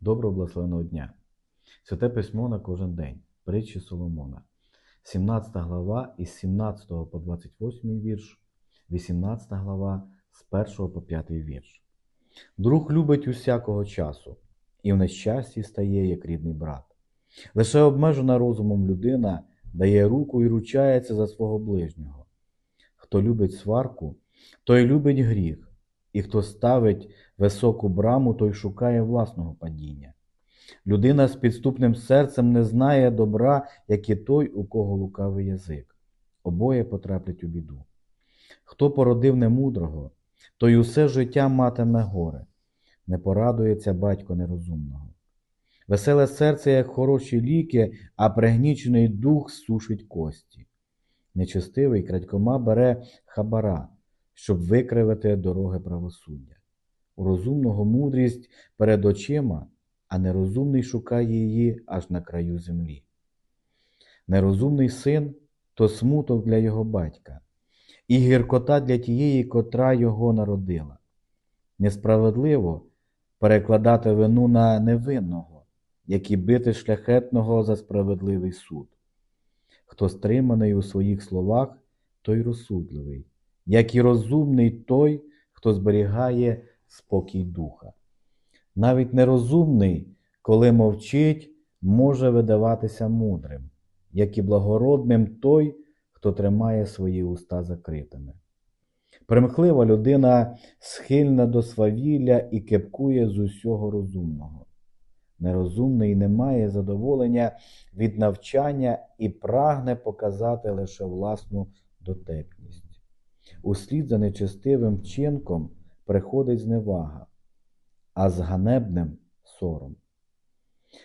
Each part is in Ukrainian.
Доброго благословеного дня. Святе письмо на кожен день. Притчі Соломона. 17 глава із 17 по 28 вірш, 18 глава з 1 по 5 вірш. Друг любить усякого часу, і в нещасті стає, як рідний брат. Лише обмежена розумом людина дає руку і ручається за свого ближнього. Хто любить сварку, той любить гріх, і хто ставить високу браму, той шукає власного падіння. Людина з підступним серцем не знає добра, як і той, у кого лукавий язик. Обоє потраплять у біду. Хто породив немудрого, той усе життя матиме горе, не порадується батько нерозумного. Веселе серце, як хороші ліки, а пригнічений дух сушить кості. Нечестивий крадькома бере хабара, щоб викривити дороги правосуддя. У розумного мудрість перед очима, а нерозумний шукає її аж на краю землі. Нерозумний син то смуток для його батька, і гіркота для тієї, котра його народила. Несправедливо перекладати вину на невинного, як і бити шляхетного за справедливий суд. Хто стриманий у своїх словах, той розсудливий, як і розумний той, хто зберігає спокій духа. Навіть нерозумний, коли мовчить, може видаватися мудрим, як і благородним той, хто тримає свої уста закритими. Примхлива людина схильна до свавілля і кепкує з усього розумного. Нерозумний не має задоволення від навчання і прагне показати лише власну дотепність. Услід за нечестивим вчинком приходить зневага, а з ганебним сором.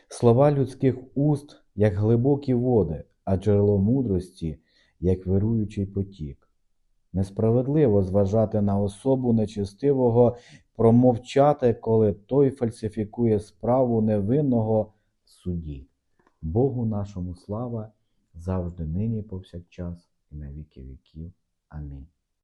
Слова людських уст, як глибокі води, а джерело мудрості, як вируючий потік. Несправедливо зважати на особу нечестивого, промовчати, коли той фальсифікує справу невинного в суді. Богу нашому слава завжди нині, повсякчас і на віки віків. Амінь.